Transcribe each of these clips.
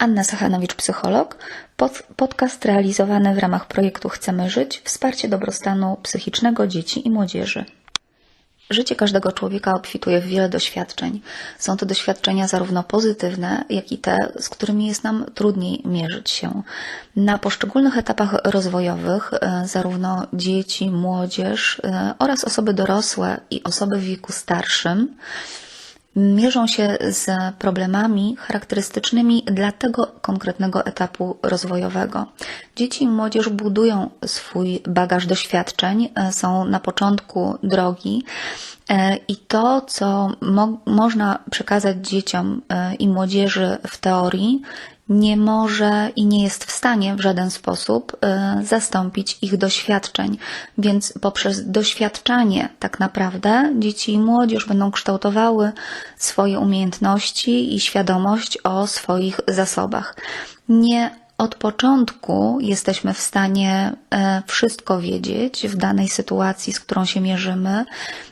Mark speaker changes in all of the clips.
Speaker 1: Anna Sachanowicz, psycholog. Pod, podcast realizowany w ramach projektu Chcemy Żyć wsparcie dobrostanu psychicznego dzieci i młodzieży. Życie każdego człowieka obfituje w wiele doświadczeń. Są to doświadczenia zarówno pozytywne, jak i te, z którymi jest nam trudniej mierzyć się. Na poszczególnych etapach rozwojowych e, zarówno dzieci, młodzież e, oraz osoby dorosłe i osoby w wieku starszym mierzą się z problemami charakterystycznymi dla tego konkretnego etapu rozwojowego. Dzieci i młodzież budują swój bagaż doświadczeń, e, są na początku drogi e, i to, co mo można przekazać dzieciom e, i młodzieży w teorii, nie może i nie jest w stanie w żaden sposób y, zastąpić ich doświadczeń. Więc poprzez doświadczanie, tak naprawdę, dzieci i młodzież będą kształtowały swoje umiejętności i świadomość o swoich zasobach. Nie od początku jesteśmy w stanie e, wszystko wiedzieć w danej sytuacji, z którą się mierzymy.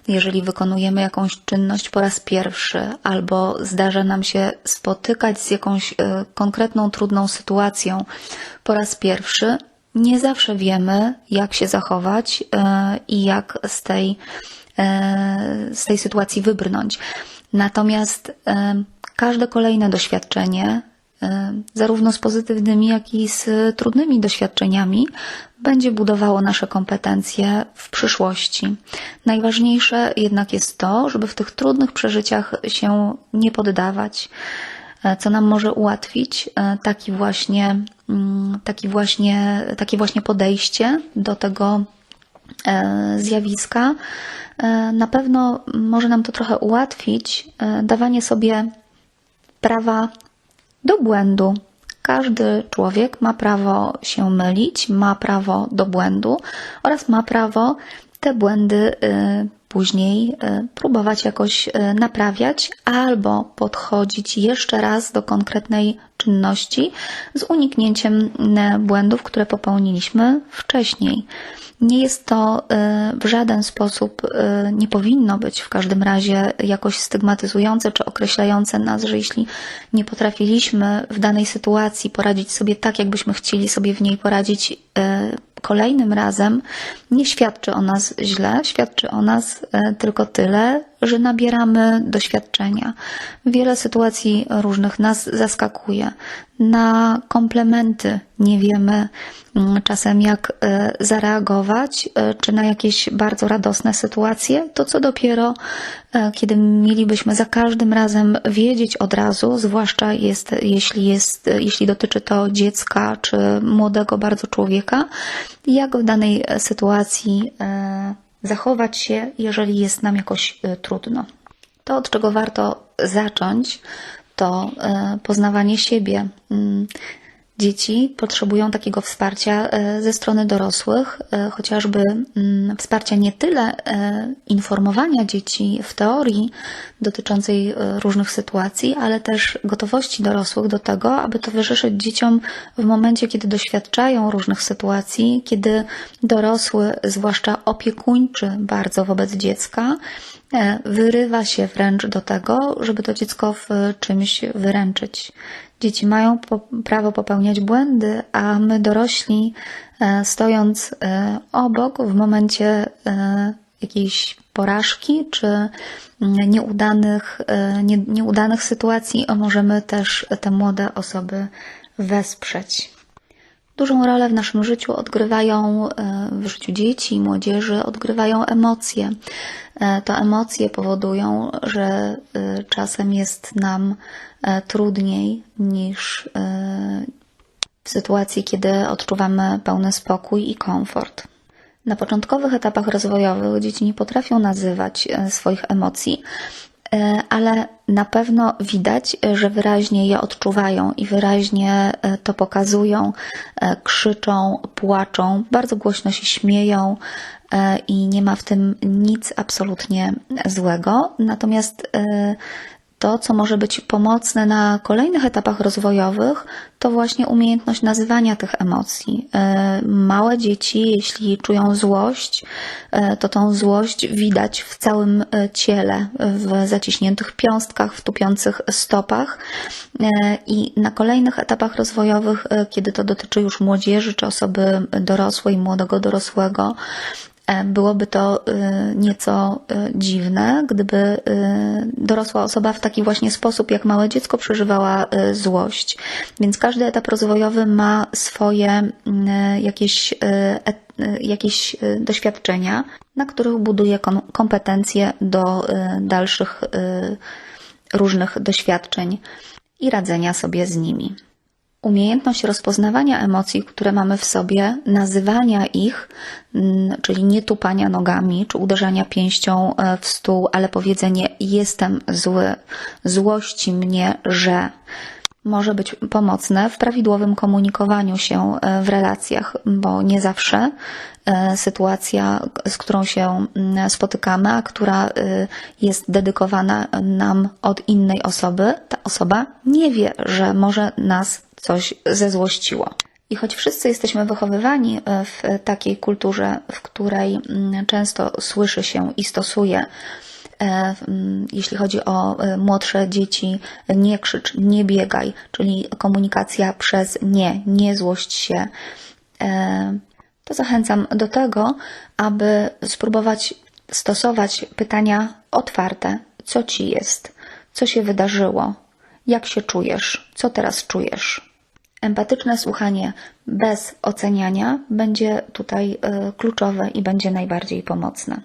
Speaker 1: Jeżeli wykonujemy jakąś czynność po raz pierwszy, albo zdarza nam się spotykać z jakąś e, konkretną, trudną sytuacją po raz pierwszy, nie zawsze wiemy, jak się zachować e, i jak z tej, z tej sytuacji wybrnąć. Natomiast każde kolejne doświadczenie zarówno z pozytywnymi, jak i z trudnymi doświadczeniami, będzie budowało nasze kompetencje w przyszłości. Najważniejsze jednak jest to, żeby w tych trudnych przeżyciach się nie poddawać, e, co nam może ułatwić e, taki właśnie, mm, taki właśnie, takie właśnie podejście do tego zjawiska. Na pewno może nam to trochę ułatwić dawanie sobie prawa do błędu. Każdy człowiek ma prawo się mylić, ma prawo do błędu oraz ma prawo te błędy y, później y, próbować jakoś y, naprawiać albo podchodzić jeszcze raz do konkretnej czynności z uniknięciem błędów, które popełniliśmy wcześniej. Nie jest to y, w żaden sposób, y, nie powinno być w każdym razie jakoś stygmatyzujące czy określające nas, że jeśli nie potrafiliśmy w danej sytuacji poradzić sobie tak, jakbyśmy chcieli sobie w niej poradzić y, kolejnym razem, nie świadczy o nas źle, świadczy o nas tylko tyle, że nabieramy doświadczenia. Wiele sytuacji różnych nas zaskakuje. Na komplementy nie wiemy mm, czasem, jak e, zareagować, e, czy na jakieś bardzo radosne sytuacje. To co dopiero, e, kiedy mielibyśmy za każdym razem wiedzieć od razu, zwłaszcza jest, jeśli, jest, jeśli dotyczy to dziecka czy młodego bardzo człowieka, jak w danej sytuacji zachować się, jeżeli jest nam jakoś y, trudno. To, od czego warto zacząć, to y, poznawanie siebie. Dzieci potrzebują takiego wsparcia e, ze strony dorosłych, e, chociażby mm, wsparcia nie tyle e, informowania dzieci w teorii dotyczącej różnych sytuacji, ale też gotowości dorosłych do tego, aby towarzyszyć dzieciom w momencie, kiedy doświadczają różnych sytuacji, kiedy dorosły, zwłaszcza opiekuńczy bardzo wobec dziecka, wyrywa się wręcz do tego, żeby to dziecko w czymś wyręczyć. Dzieci mają po, prawo popełniać błędy, a my dorośli, e, stojąc e, obok w momencie e, jakiejś porażki czy nieudanych, nie, nieudanych sytuacji, możemy też te młode osoby wesprzeć. Dużą rolę w naszym życiu odgrywają, w życiu dzieci i młodzieży, odgrywają emocje. To emocje powodują, że czasem jest nam E, trudniej niż e, w sytuacji, kiedy odczuwamy pełny spokój i komfort. Na początkowych etapach rozwojowych dzieci nie potrafią nazywać e, swoich emocji, ale na pewno widać, że wyraźnie je odczuwają i wyraźnie to pokazują, krzyczą, płaczą, bardzo głośno się śmieją i nie ma w tym nic absolutnie złego. Natomiast To, co może być pomocne na kolejnych etapach rozwojowych, to właśnie umiejętność nazywania tych emocji. E, Małe dzieci, jeśli czują złość, e, to tą złość widać w całym e, ciele, w zaciśniętych piąstkach, w tupiących stopach. I na kolejnych etapach rozwojowych, kiedy to dotyczy już młodzieży czy osoby dorosłej, młodego dorosłego, Byłoby to e, nieco e, dziwne, gdyby e, dorosła osoba w taki właśnie sposób, jak małe dziecko, przeżywała e, złość. Więc każdy etap rozwojowy ma swoje e, jakieś, e, e, jakieś e, doświadczenia, na których buduje kompetencje do e, dalszych e, różnych doświadczeń i radzenia sobie z nimi. Umiejętność rozpoznawania emocji, które mamy w sobie, nazywania ich, mm, czyli nie tupania nogami czy uderzania pięścią e, w stół, ale powiedzenie jestem zły, złości mnie, że może być pomocne w prawidłowym komunikowaniu się e, w relacjach, bo nie zawsze e, sytuacja, z którą się spotykamy, a która e, jest dedykowana nam od innej osoby, ta osoba nie wie, że może nas coś zezłościło. I choć wszyscy jesteśmy wychowywani w takiej kulturze, w której często słyszy się i stosuje jeśli chodzi o e, młodsze dzieci, nie krzycz, nie biegaj, czyli komunikacja przez nie, nie złość się, e, to zachęcam do tego, aby spróbować stosować pytania otwarte. Co ci jest? Co się wydarzyło? Jak się czujesz? Co teraz czujesz? Empatyczne słuchanie bez oceniania będzie tutaj e, kluczowe i będzie najbardziej pomocne.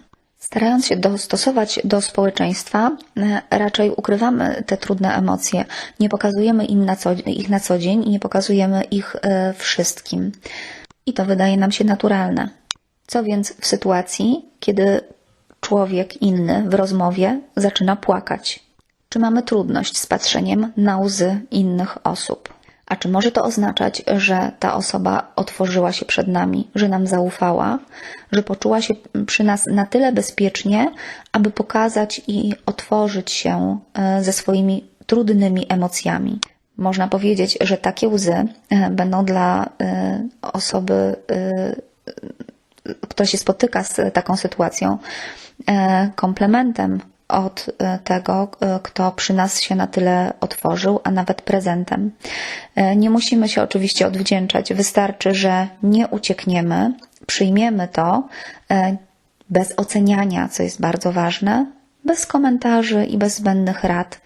Speaker 1: Starając się dostosować do społeczeństwa, e, raczej ukrywamy te trudne emocje, nie pokazujemy im na co, ich na co dzień i nie pokazujemy ich e, wszystkim. I to wydaje nam się naturalne. Co więc w sytuacji, kiedy człowiek inny w rozmowie zaczyna płakać? Czy mamy trudność z patrzeniem na łzy innych osób? A czy może to oznaczać, że ta osoba otworzyła się przed nami, że nam zaufała, że poczuła się przy nas na tyle bezpiecznie, aby pokazać i otworzyć się e, ze swoimi trudnymi emocjami? Można powiedzieć, że takie łzy e, będą dla e, osoby, która się spotyka z taką sytuacją, komplementem od e, tego, e, kto przy nas się na tyle otworzył, a nawet prezentem. E, Nie musimy się oczywiście odwdzięczać, wystarczy, że nie uciekniemy, przyjmiemy to bez oceniania, co jest bardzo ważne, bez komentarzy i bez zbędnych rad.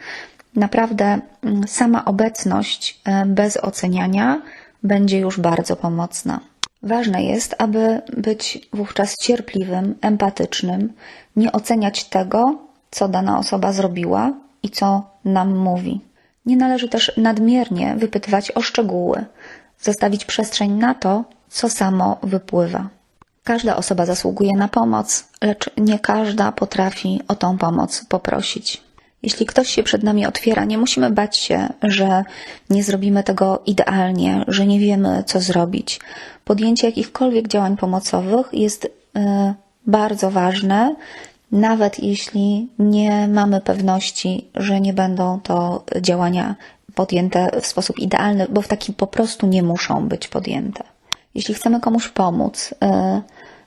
Speaker 1: Naprawdę mm, sama obecność bez oceniania będzie już bardzo pomocna. Ważne jest, aby być wówczas cierpliwym, empatycznym, nie oceniać tego, co dana osoba zrobiła i co nam mówi. Nie należy też nadmiernie wypytywać o szczegóły, zostawić przestrzeń na to, co samo wypływa. Każda osoba zasługuje na pomoc, lecz nie każda potrafi o tą pomoc poprosić. Jeśli ktoś się przed nami otwiera, nie musimy bać się, że nie zrobimy tego idealnie, że nie wiemy, co zrobić. Podjęcie jakichkolwiek działań pomocowych jest y, bardzo ważne, nawet jeśli nie mamy pewności, że nie będą to działania podjęte w sposób idealny, bo w taki po prostu nie muszą być podjęte. Jeśli chcemy komuś pomóc y,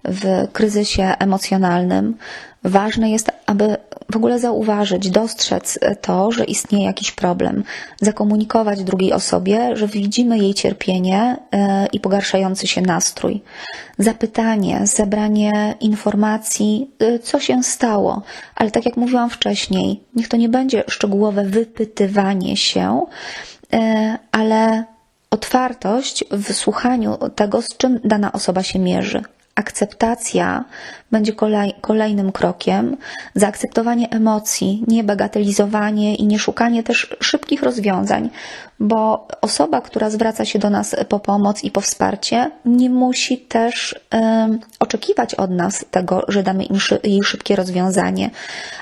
Speaker 1: w kryzysie emocjonalnym, ważne jest, aby w ogóle zauważyć, dostrzec to, że istnieje jakiś problem, zakomunikować drugiej osobie, że widzimy jej cierpienie y, i pogarszający się nastrój. Zapytanie, zebranie informacji, y, co się stało, ale tak jak mówiłam wcześniej, niech to nie będzie szczegółowe wypytywanie się, ale otwartość w słuchaniu tego, z czym dana osoba się mierzy. Akceptacja będzie kolej, kolejnym krokiem. Zaakceptowanie emocji, nie bagatelizowanie i nie szukanie też szybkich rozwiązań, bo osoba, która zwraca się do nas po pomoc i po wsparcie, nie musi też oczekiwać od nas tego, że damy im szy, jej szybkie rozwiązanie,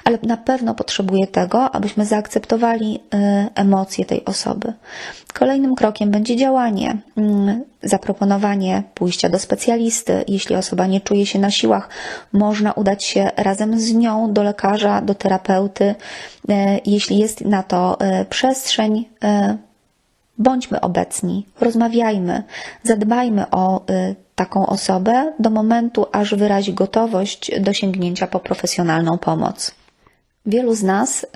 Speaker 1: ale na pewno potrzebuje tego, abyśmy zaakceptowali e, emocje tej osoby. Kolejnym krokiem będzie działanie. Mm, zaproponowanie pójścia do specjalisty. Jeśli osoba nie czuje się na siłach, można udać się razem z nią do lekarza, do terapeuty. E, Jeśli jest na to e, przestrzeń, e, bądźmy obecni, rozmawiajmy, zadbajmy o taką osobę do momentu, aż wyrazi gotowość do sięgnięcia po profesjonalną pomoc. Wielu z nas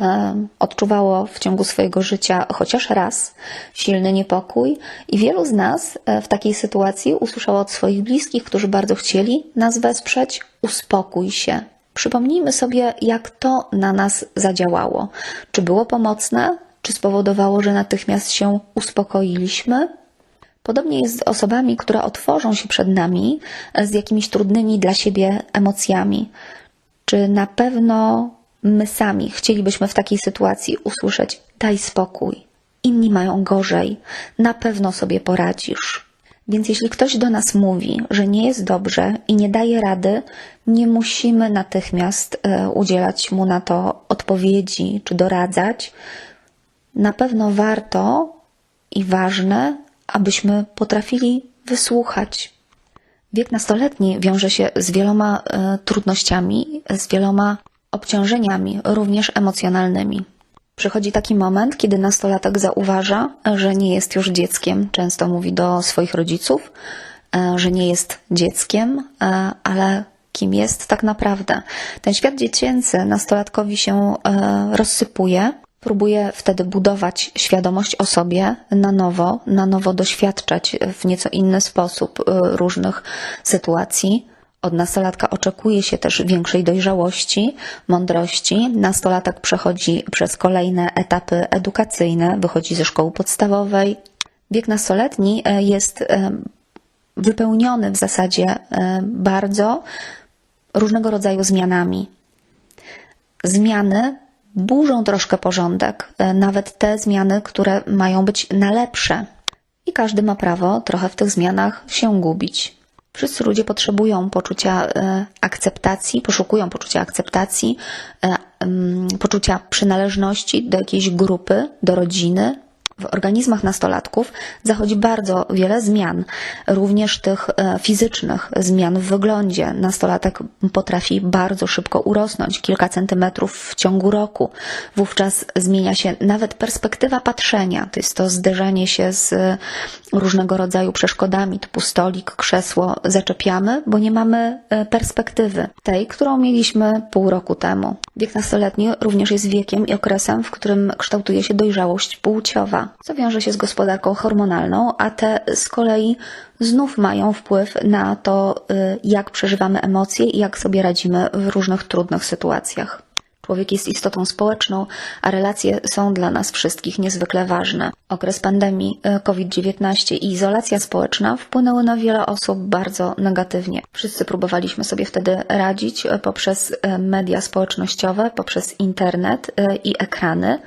Speaker 1: odczuwało w ciągu swojego życia chociaż raz silny niepokój, i wielu z nas e, w takiej sytuacji usłyszało od swoich bliskich, którzy bardzo chcieli nas wesprzeć: uspokój się. Przypomnijmy sobie, jak to na nas zadziałało. Czy było pomocne? Czy spowodowało, że natychmiast się uspokoiliśmy? Podobnie jest z osobami, które otworzą się przed nami e, z jakimiś trudnymi dla siebie emocjami. Czy na pewno my sami chcielibyśmy w takiej sytuacji usłyszeć: daj spokój, inni mają gorzej, na pewno sobie poradzisz. Więc jeśli ktoś do nas mówi, że nie jest dobrze i nie daje rady, nie musimy natychmiast e, udzielać mu na to odpowiedzi czy doradzać. Na pewno warto i ważne, abyśmy potrafili wysłuchać. Wiek nastoletni wiąże się z wieloma e, trudnościami, z wieloma obciążeniami, również emocjonalnymi. Przychodzi taki moment, kiedy nastolatek zauważa, że nie jest już dzieckiem. Często mówi do swoich rodziców, e, że nie jest dzieckiem, e, ale kim jest tak naprawdę. Ten świat dziecięcy nastolatkowi się e, rozsypuje. Próbuje wtedy budować świadomość o sobie na nowo, na nowo doświadczać w nieco inny sposób różnych sytuacji. Od nastolatka oczekuje się też większej dojrzałości, mądrości. Nastolatek przechodzi przez kolejne etapy edukacyjne, wychodzi ze szkoły podstawowej. Wiek nastoletni e, jest e, wypełniony w zasadzie bardzo różnego rodzaju zmianami. Zmiany burzą troszkę porządek, e, nawet te zmiany, które mają być na lepsze. I każdy ma prawo trochę w tych zmianach się gubić. Wszyscy ludzie potrzebują poczucia e, akceptacji, poszukują poczucia akceptacji, e, poczucia przynależności do jakiejś grupy, do rodziny, w organizmach nastolatków zachodzi bardzo wiele zmian, również tych e, fizycznych zmian w wyglądzie. Nastolatek potrafi bardzo szybko urosnąć, kilka centymetrów w ciągu roku. Wówczas zmienia się nawet perspektywa patrzenia, to jest to zderzenie się z różnego rodzaju przeszkodami, typu stolik, krzesło, zaczepiamy, bo nie mamy e, perspektywy tej, którą mieliśmy pół roku temu. Wiek nastoletni również jest wiekiem i okresem, w którym kształtuje się dojrzałość płciowa co wiąże się z gospodarką hormonalną, a te z kolei znów mają wpływ na to, y, jak przeżywamy emocje i jak sobie radzimy w różnych trudnych sytuacjach. Człowiek jest istotą społeczną, a relacje są dla nas wszystkich niezwykle ważne. Okres pandemii y, COVID-19 i izolacja społeczna wpłynęły na wiele osób bardzo negatywnie. Wszyscy próbowaliśmy sobie wtedy radzić y, poprzez y, media społecznościowe, poprzez internet i ekrany.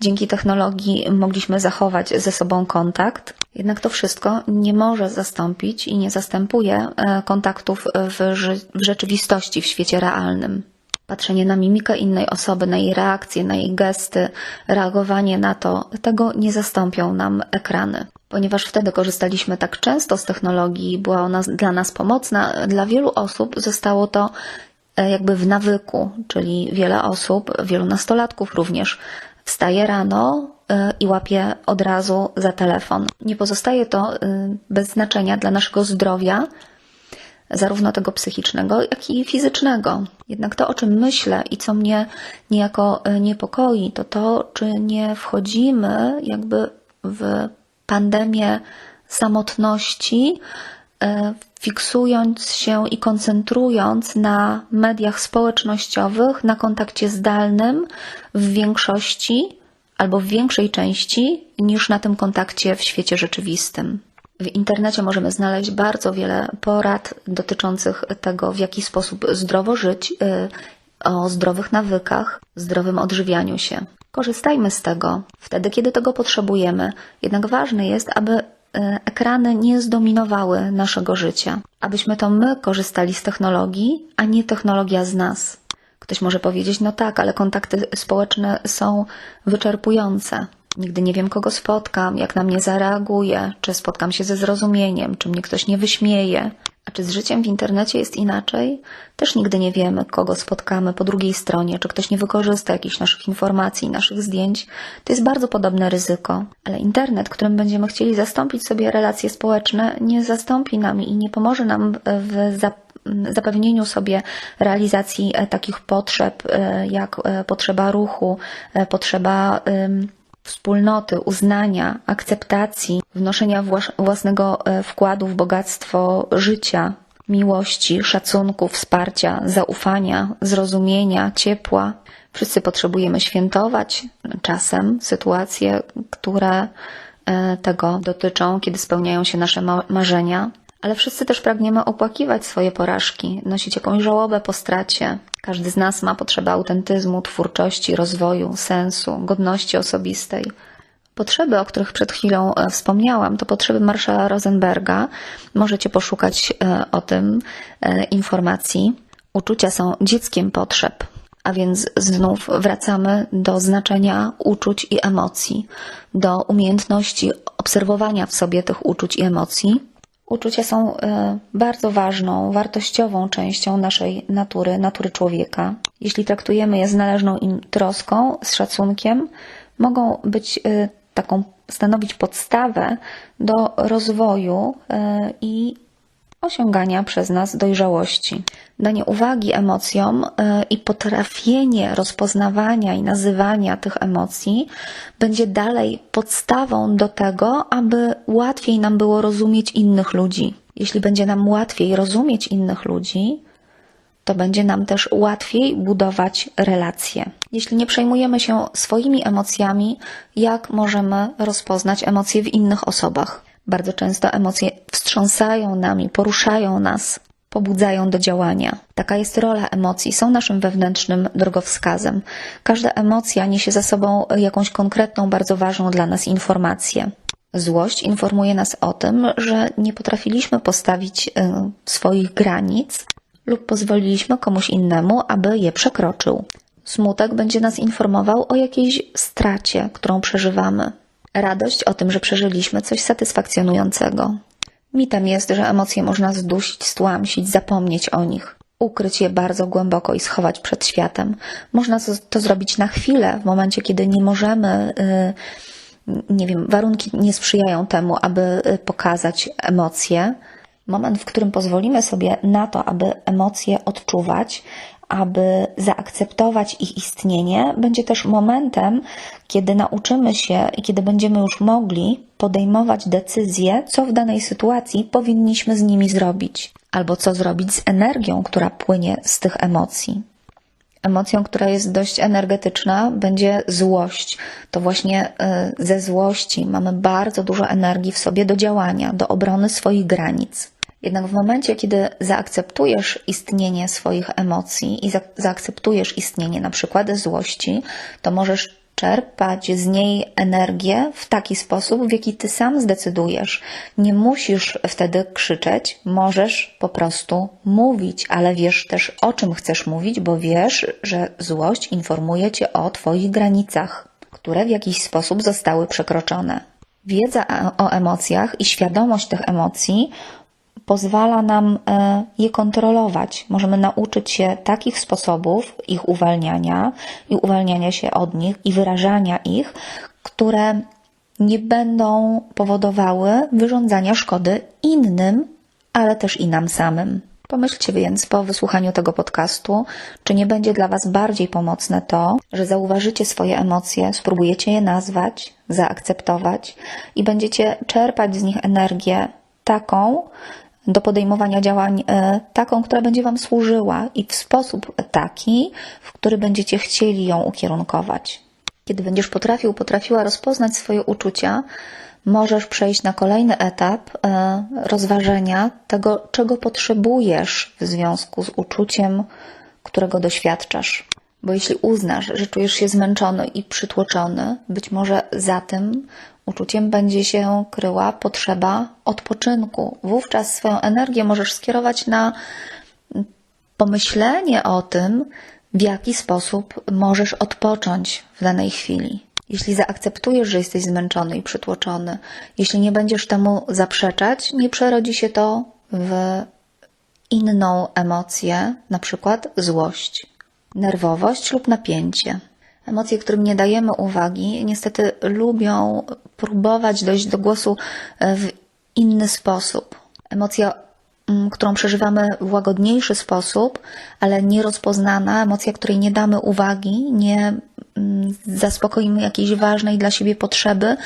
Speaker 1: Dzięki technologii mogliśmy zachować ze sobą kontakt. Jednak to wszystko nie może zastąpić i nie zastępuje kontaktów w, w rzeczywistości, w świecie realnym patrzenie na mimikę innej osoby, na jej reakcje, na jej gesty, reagowanie na to, tego nie zastąpią nam ekrany. Ponieważ wtedy korzystaliśmy tak często z technologii, była ona dla nas pomocna, dla wielu osób zostało to e, jakby w nawyku, czyli wiele osób, wielu nastolatków również wstaje rano e, i łapie od razu za telefon. Nie pozostaje to e, bez znaczenia dla naszego zdrowia, zarówno tego psychicznego, jak i fizycznego. Jednak to, o czym myślę i co mnie niejako e, niepokoi, to to, czy nie wchodzimy jakby w pandemię samotności, e, fiksując się i koncentrując na mediach społecznościowych, na kontakcie zdalnym w większości albo w większej części niż na tym kontakcie w świecie rzeczywistym. W internecie możemy znaleźć bardzo wiele porad dotyczących tego, w jaki sposób zdrowo żyć, y, o zdrowych nawykach, zdrowym odżywianiu się. Korzystajmy z tego wtedy, kiedy tego potrzebujemy. Jednak ważne jest, aby y, ekrany nie zdominowały naszego życia, abyśmy to my korzystali z technologii, a nie technologia z nas. Ktoś może powiedzieć, no tak, ale kontakty społeczne są wyczerpujące. Nigdy nie wiem, kogo spotkam, jak na mnie zareaguje, czy spotkam się ze zrozumieniem, czy mnie ktoś nie wyśmieje. A czy z życiem w internecie jest inaczej? Też nigdy nie wiemy, kogo spotkamy po drugiej stronie, czy ktoś nie wykorzysta jakichś naszych informacji, naszych zdjęć. To jest bardzo podobne ryzyko. Ale internet, którym będziemy chcieli zastąpić sobie relacje społeczne, nie zastąpi nam i nie pomoże nam w zap- zapewnieniu sobie realizacji e, takich potrzeb, e, jak e, potrzeba ruchu, potrzeba wspólnoty, uznania, akceptacji, wnoszenia włas- własnego e, wkładu w bogactwo życia, miłości, szacunku, wsparcia, zaufania, zrozumienia, ciepła. Wszyscy potrzebujemy świętować czasem sytuacje, które e, tego dotyczą, kiedy spełniają się nasze ma- marzenia, ale wszyscy też pragniemy opłakiwać swoje porażki, nosić jakąś żałobę po stracie. Każdy z nas ma potrzebę autentyzmu, twórczości, rozwoju, sensu, godności osobistej. Potrzeby, o których przed chwilą e, wspomniałam, to potrzeby Marszala Rosenberga. Możecie poszukać e, o tym e, informacji. Uczucia są dzieckiem potrzeb, a więc znów wracamy do znaczenia uczuć i emocji, do umiejętności obserwowania w sobie tych uczuć i emocji. Uczucia są e, bardzo ważną, wartościową częścią naszej natury, natury człowieka. Jeśli traktujemy je z należną im troską, z szacunkiem, mogą być e, taką, stanowić podstawę do rozwoju e, i osiągania przez nas dojrzałości. Danie uwagi emocjom e, i potrafienie rozpoznawania i nazywania tych emocji będzie dalej podstawą do tego, aby łatwiej nam było rozumieć innych ludzi. Jeśli będzie nam łatwiej rozumieć innych ludzi, to będzie nam też łatwiej budować relacje. Jeśli nie przejmujemy się swoimi emocjami, jak możemy rozpoznać emocje w innych osobach? Bardzo często emocje wstrząsają nami, poruszają nas, pobudzają do działania. Taka jest rola emocji, są naszym wewnętrznym drogowskazem. Każda emocja niesie za sobą jakąś konkretną, bardzo ważną dla nas informację. Złość informuje nas o tym, że nie potrafiliśmy postawić y, swoich granic lub pozwoliliśmy komuś innemu, aby je przekroczył. Smutek będzie nas informował o jakiejś stracie, którą przeżywamy. Radość o tym, że przeżyliśmy coś satysfakcjonującego. Mitem jest, że emocje można zdusić, stłamsić, zapomnieć o nich, ukryć je bardzo głęboko i schować przed światem. Można to zrobić na chwilę, w momencie, kiedy nie możemy, yy, nie wiem, warunki nie sprzyjają temu, aby y, pokazać emocje. Moment, w którym pozwolimy sobie na to, aby emocje odczuwać, aby zaakceptować ich istnienie, będzie też momentem, kiedy nauczymy się i kiedy będziemy już mogli podejmować decyzje, co w danej sytuacji powinniśmy z nimi zrobić, albo co zrobić z energią, która płynie z tych emocji. Emocją, która jest dość energetyczna, będzie złość. To właśnie y, ze złości mamy bardzo dużo energii w sobie do działania, do obrony swoich granic. Jednak w momencie, kiedy zaakceptujesz istnienie swoich emocji i za zaakceptujesz istnienie na przykład złości, to możesz czerpać z niej energię w taki sposób, w jaki ty sam zdecydujesz. Nie musisz wtedy krzyczeć, możesz po prostu mówić, ale wiesz też o czym chcesz mówić, bo wiesz, że złość informuje cię o twoich granicach, które w jakiś sposób zostały przekroczone. Wiedza o emocjach i świadomość tych emocji pozwala nam e, je kontrolować. Możemy nauczyć się takich sposobów ich uwalniania i uwalniania się od nich i wyrażania ich, które nie będą powodowały wyrządzania szkody innym, ale też i nam samym. Pomyślcie więc po wysłuchaniu tego podcastu, czy nie będzie dla Was bardziej pomocne to, że zauważycie swoje emocje, spróbujecie je nazwać, zaakceptować i będziecie czerpać z nich energię taką, do podejmowania działań e, taką, która będzie Wam służyła i w sposób taki, w który będziecie chcieli ją ukierunkować. Kiedy będziesz potrafił, potrafiła rozpoznać swoje uczucia, możesz przejść na kolejny etap e, rozważenia tego, czego potrzebujesz w związku z uczuciem, którego doświadczasz. Bo jeśli uznasz, że czujesz się zmęczony i przytłoczony, być może za tym uczuciem będzie się kryła potrzeba odpoczynku. Wówczas swoją energię możesz skierować na pomyślenie o tym, w jaki sposób możesz odpocząć w danej chwili. Jeśli zaakceptujesz, że jesteś zmęczony i przytłoczony, jeśli nie będziesz temu zaprzeczać, nie przerodzi się to w inną emocję, na przykład złość, nerwowość lub napięcie. Emocje, którym nie dajemy uwagi, niestety lubią próbować dojść do głosu e, w inny sposób. Emocja, mm, którą przeżywamy w łagodniejszy sposób, ale nierozpoznana, emocja, której nie damy uwagi, nie mm, zaspokoimy jakiejś ważnej dla siebie potrzeby,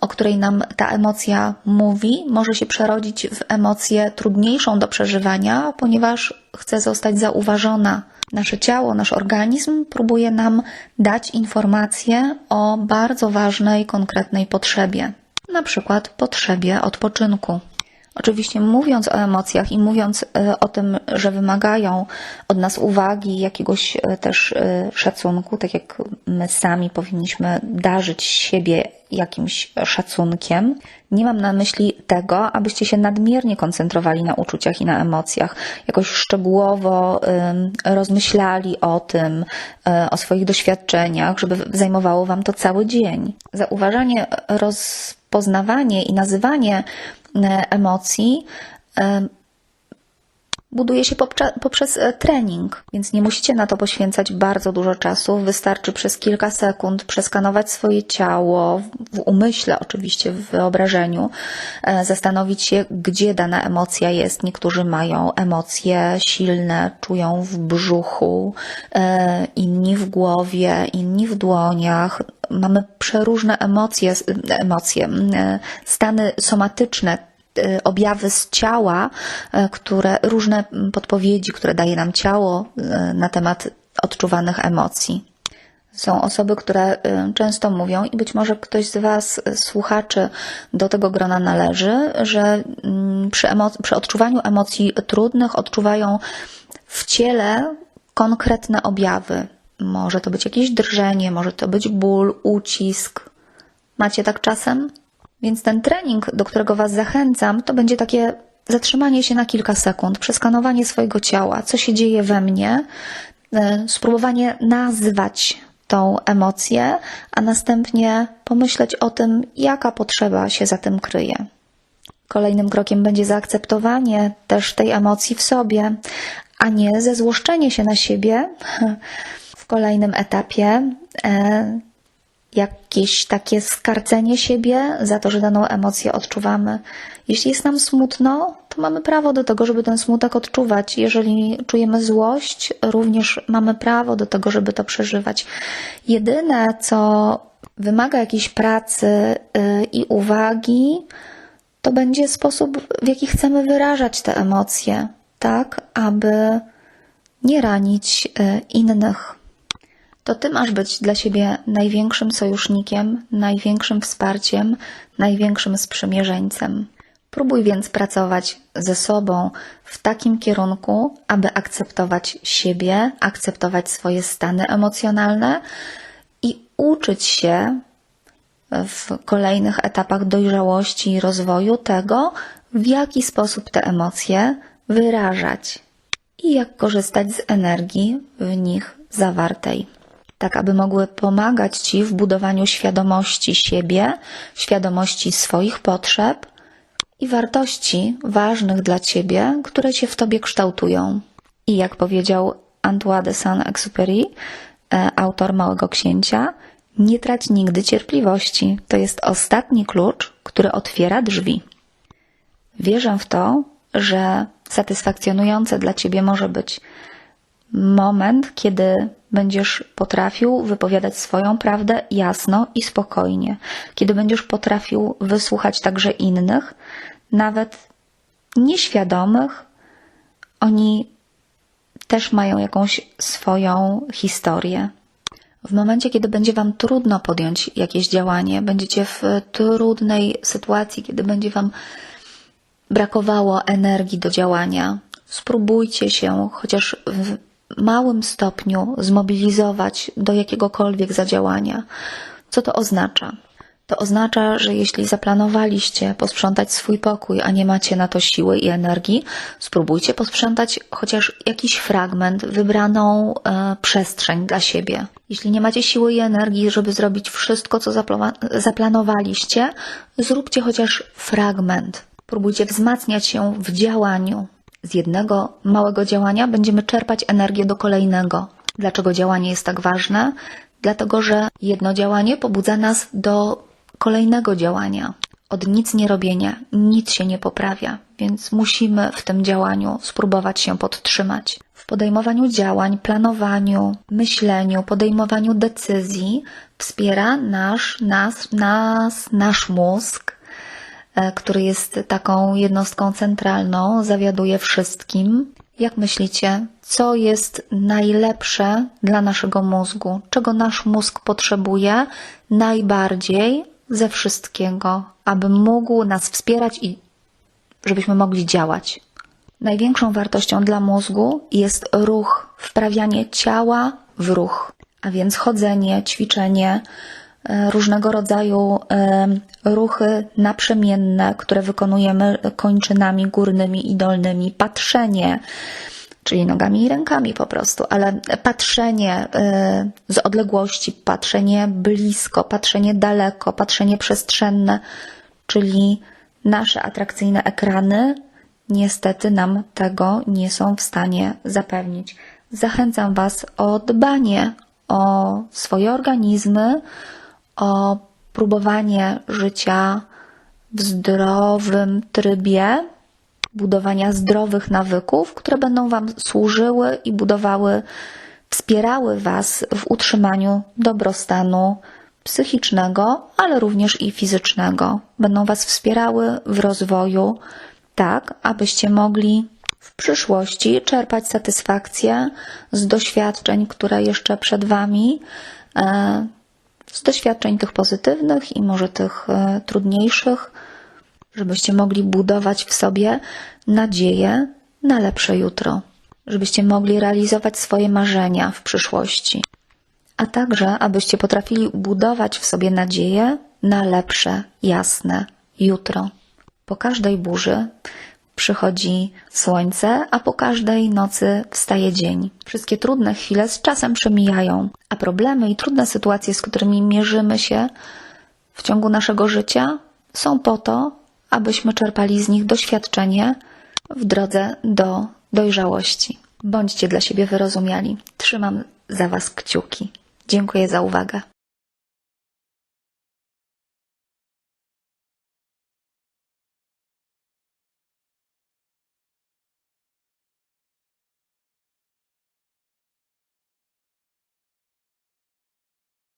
Speaker 1: o której nam ta emocja mówi, może się przerodzić w emocję trudniejszą do przeżywania, ponieważ chce zostać zauważona. Nasze ciało, nasz organizm próbuje nam dać informację o bardzo ważnej, konkretnej potrzebie, na przykład potrzebie odpoczynku. Oczywiście mówiąc o emocjach i mówiąc e, o tym, że wymagają od nas uwagi, jakiegoś e, też e, szacunku, tak jak my sami powinniśmy darzyć siebie jakimś szacunkiem, nie mam na myśli tego, abyście się nadmiernie koncentrowali na uczuciach i na emocjach, jakoś szczegółowo rozmyślali o tym, o swoich doświadczeniach, żeby zajmowało wam to cały dzień. Zauważanie, rozpoznawanie i nazywanie emocji e, buduje się poprzez e, trening, więc nie musicie na to poświęcać bardzo dużo czasu. Wystarczy przez kilka sekund przeskanować swoje ciało, w umyśle oczywiście, w wyobrażeniu, zastanowić się, gdzie dana emocja jest. Niektórzy mają emocje silne, czują w brzuchu, inni w głowie, inni w dłoniach mamy przeróżne emocje, emocje, stany somatyczne, e, objawy z ciała, e, które różne podpowiedzi, które daje nam ciało e, na temat odczuwanych emocji. Są osoby, które często mówią, i być może ktoś z Was, słuchaczy, do tego grona należy, że przy, emo- przy odczuwaniu emocji trudnych odczuwają w ciele konkretne objawy, może to być jakieś drżenie, może to być ból, ucisk. Macie tak czasem? Więc ten trening, do którego Was zachęcam, to będzie takie zatrzymanie się na kilka sekund, przeskanowanie swojego ciała, co się dzieje we mnie, e, spróbowanie nazwać tą emocję, a następnie pomyśleć o tym, jaka potrzeba się za tym kryje. Kolejnym krokiem będzie zaakceptowanie też tej emocji w sobie, a nie zezłoszczenie się na siebie, w kolejnym etapie e, jakieś takie skarcenie siebie za to, że daną emocję odczuwamy. Jeśli jest nam smutno, to mamy prawo do tego, żeby ten smutek odczuwać. Jeżeli czujemy złość, również mamy prawo do tego, żeby to przeżywać. Jedyne, co wymaga jakiejś pracy y, i uwagi, to będzie sposób, w jaki chcemy wyrażać te emocje, tak, aby nie ranić y, innych. To ty masz być dla siebie największym sojusznikiem, największym wsparciem, największym sprzymierzeńcem. Próbuj więc pracować ze sobą w takim kierunku, aby akceptować siebie, akceptować swoje stany emocjonalne i uczyć się w kolejnych etapach dojrzałości i rozwoju tego, w jaki sposób te emocje wyrażać i jak korzystać z energii w nich zawartej tak aby mogły pomagać Ci w budowaniu świadomości siebie, świadomości swoich potrzeb i wartości ważnych dla Ciebie, które Cię w Tobie kształtują. I jak powiedział Antoine de Saint-Exupéry, e, autor Małego Księcia, nie trać nigdy cierpliwości. To jest ostatni klucz, który otwiera drzwi. Wierzę w to, że satysfakcjonujące dla Ciebie może być moment, kiedy będziesz potrafił wypowiadać swoją prawdę jasno i spokojnie, kiedy będziesz potrafił wysłuchać także innych, nawet nieświadomych, oni też mają jakąś swoją historię. W momencie, kiedy będzie Wam trudno podjąć jakieś działanie, będziecie w trudnej sytuacji, kiedy będzie Wam brakowało energii do działania, spróbujcie się chociaż w małym stopniu zmobilizować do jakiegokolwiek zadziałania. Co to oznacza? To oznacza, że jeśli zaplanowaliście posprzątać swój pokój, a nie macie na to siły i energii, spróbujcie posprzątać chociaż jakiś fragment, wybraną e, przestrzeń dla siebie. Jeśli nie macie siły i energii, żeby zrobić wszystko, co zapla- zaplanowaliście, zróbcie chociaż fragment. Próbujcie wzmacniać się w działaniu. Z jednego małego działania będziemy czerpać energię do kolejnego. Dlaczego działanie jest tak ważne? Dlatego, że jedno działanie pobudza nas do kolejnego działania. Od nic nie robienia nic się nie poprawia, więc musimy w tym działaniu spróbować się podtrzymać. W podejmowaniu działań, planowaniu, myśleniu, podejmowaniu decyzji wspiera nasz, nas, nas, nasz mózg, który jest taką jednostką centralną, zawiaduje wszystkim. Jak myślicie, co jest najlepsze dla naszego mózgu? Czego nasz mózg potrzebuje najbardziej ze wszystkiego, aby mógł nas wspierać i żebyśmy mogli działać? Największą wartością dla mózgu jest ruch, wprawianie ciała w ruch, a więc chodzenie, ćwiczenie, e, różnego rodzaju e, ruchy naprzemienne, które wykonujemy kończynami górnymi i dolnymi, patrzenie, czyli nogami i rękami po prostu, ale patrzenie e, z odległości, patrzenie blisko, patrzenie daleko, patrzenie przestrzenne, czyli nasze atrakcyjne ekrany niestety nam tego nie są w stanie zapewnić. Zachęcam Was o dbanie o swoje organizmy, o próbowanie życia w zdrowym trybie, budowania zdrowych nawyków, które będą Wam służyły i budowały, wspierały Was w utrzymaniu dobrostanu psychicznego, ale również i fizycznego. Będą Was wspierały w rozwoju, tak abyście mogli w przyszłości czerpać satysfakcję z doświadczeń, które jeszcze przed Wami, e, z doświadczeń tych pozytywnych i może tych e, trudniejszych, żebyście mogli budować w sobie nadzieję na lepsze jutro, żebyście mogli realizować swoje marzenia w przyszłości, a także abyście potrafili budować w sobie nadzieję na lepsze, jasne jutro. Po każdej burzy przychodzi słońce, a po każdej nocy wstaje dzień. Wszystkie trudne chwile z czasem przemijają, a problemy i trudne sytuacje, z którymi mierzymy się w ciągu naszego życia, są po to, abyśmy czerpali z nich doświadczenie w drodze do dojrzałości. Bądźcie dla siebie wyrozumiali. Trzymam za Was kciuki. Dziękuję za uwagę.